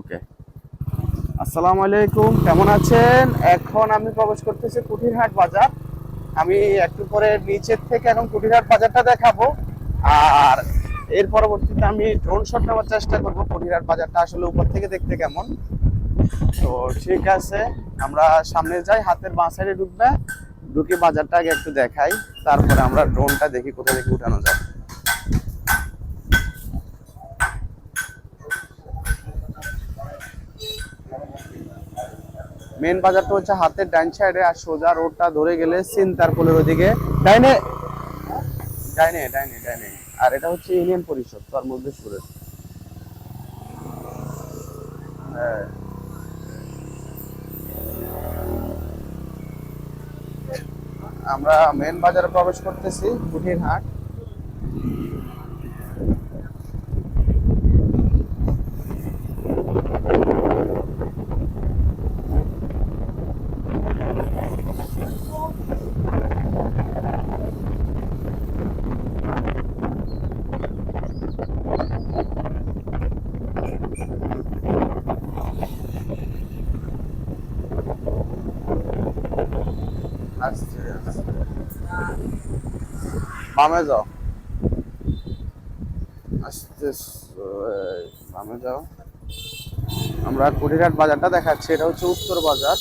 ওকে। আসসালামু আলাইকুম, কেমন আছেন? এখন আমি প্রবেশ করতেছি কুঠিরহাট বাজার। আমি একটু পরে নিচের থেকে এখন কুঠিরহাট বাজারটা দেখাবো। আর এর পরবর্তীতে আমি ড্রোন শট নেওয়ার চেষ্টা করব কুঠিরহাট বাজারটা আসলে উপর থেকে দেখতে কেমন। তো ঠিক আছে, আমরা সামনে যাই, হাতের বাঁ সাইডে ঢুকবে। ঢুকে বাজারটা আগে একটু দেখাই, তারপরে আমরা ড্রোনটা দেখি কোথা থেকে উঠানো যায়। মেন বাজারটা হচ্ছে হাতের ডাইন সাইডে আর সোজা রোডটা ধরে গেলে সিনতারপোলের ওদিকে ডাইনে? ডাইনে ডাইনে ডাইনে। আর এটা হচ্ছে ইউনিয়ন পরিষদ তরমুজপুরের হ্যাঁ। আমরা মেন বাজারে প্রবেশ করতেছি কুঠির হাট বামে যাও। আসতে বামে যাও। আমরা কুটিরহাট বাজারটা দেখাচ্ছি, এটা হচ্ছে উত্তর বাজার।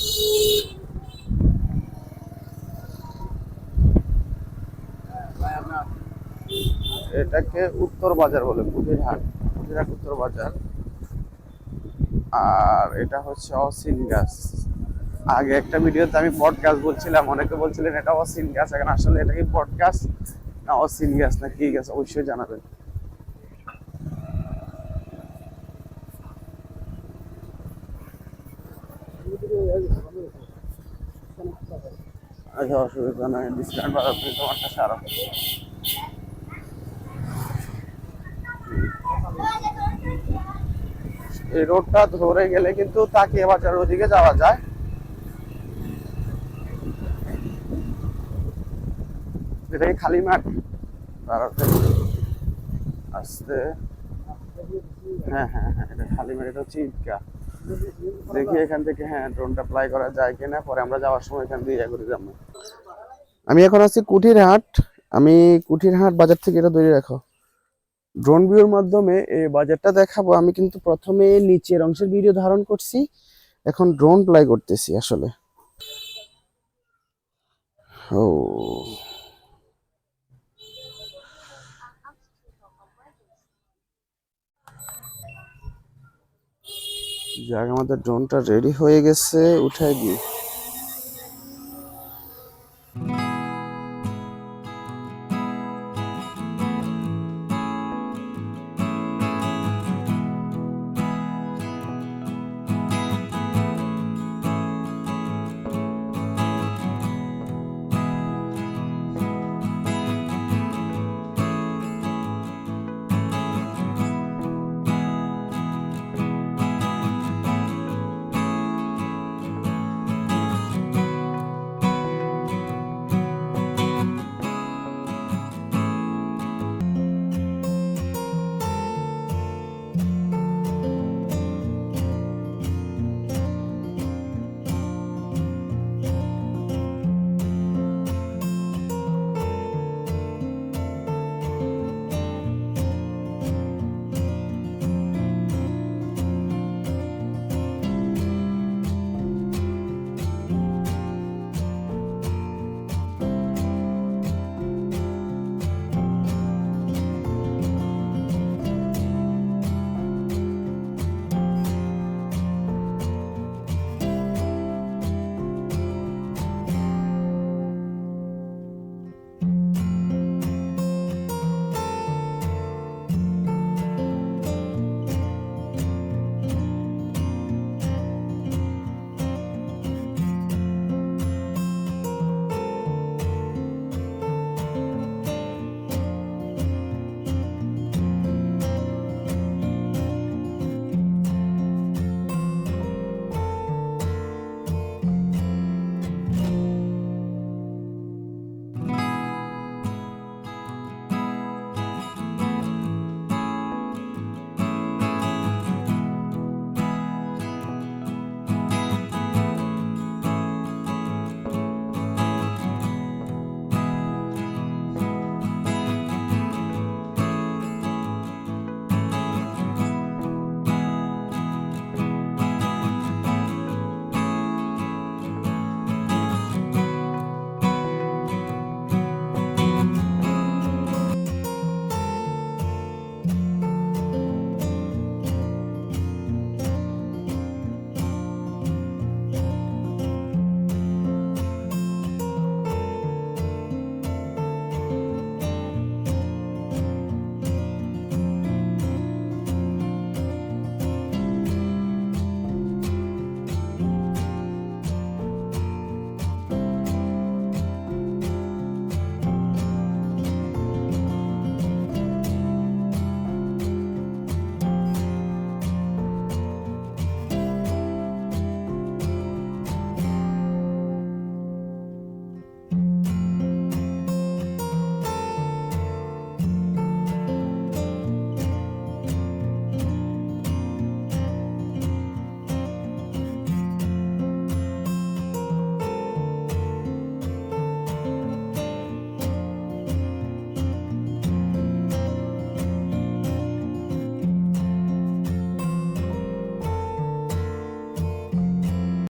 এটাকে উত্তর বাজার বলে, কুটিরহাট। কুটিরহাট উত্তর বাজার। আর এটা হচ্ছে অসিন গাছ। আগে একটা ভিডিওতে আমি বট গাছ বলছিলাম, অনেকে বলছিলেন এটা অসিন গাছ, এখন আসলে এটা কি বট গাছ না অসিন গাছ, না কি গাছ, অবশ্যই জানাবেন। আচ্ছা অসুবিধা নাই ডিসকাউন্ট বাড়াতে তোমার কাছে আরও এই রোডটা ধরে গেলে কিন্তু তাকিয়ে বাজারের ওদিকে যাওয়া যায়। এটা কি খালি মাঠ। আসতে। হ্যাঁ হ্যাঁ হ্যাঁ এটা খালি মাঠ, এটা দেখি এখান থেকে হ্যাঁ ড্রোনটা করা যায় পরে আমরা যাওয়ার সময় এখান দিয়ে করে যাব। আমি এখন আছি কুঠিরহাট। আমি কুঠিরহাট বাজার থেকে এটা তৈরি রাখো। ড্রোন ভিউর মাধ্যমে এই বাজারটা দেখাবো। আমি কিন্তু প্রথমে নিচের অংশের ভিডিও ধারণ করছি। এখন ড্রোন প্লাই করতেছি আসলে। ও। যাক, আমাদের ড্রোনটা রেডি হয়ে গেছে। উঠাই দিই।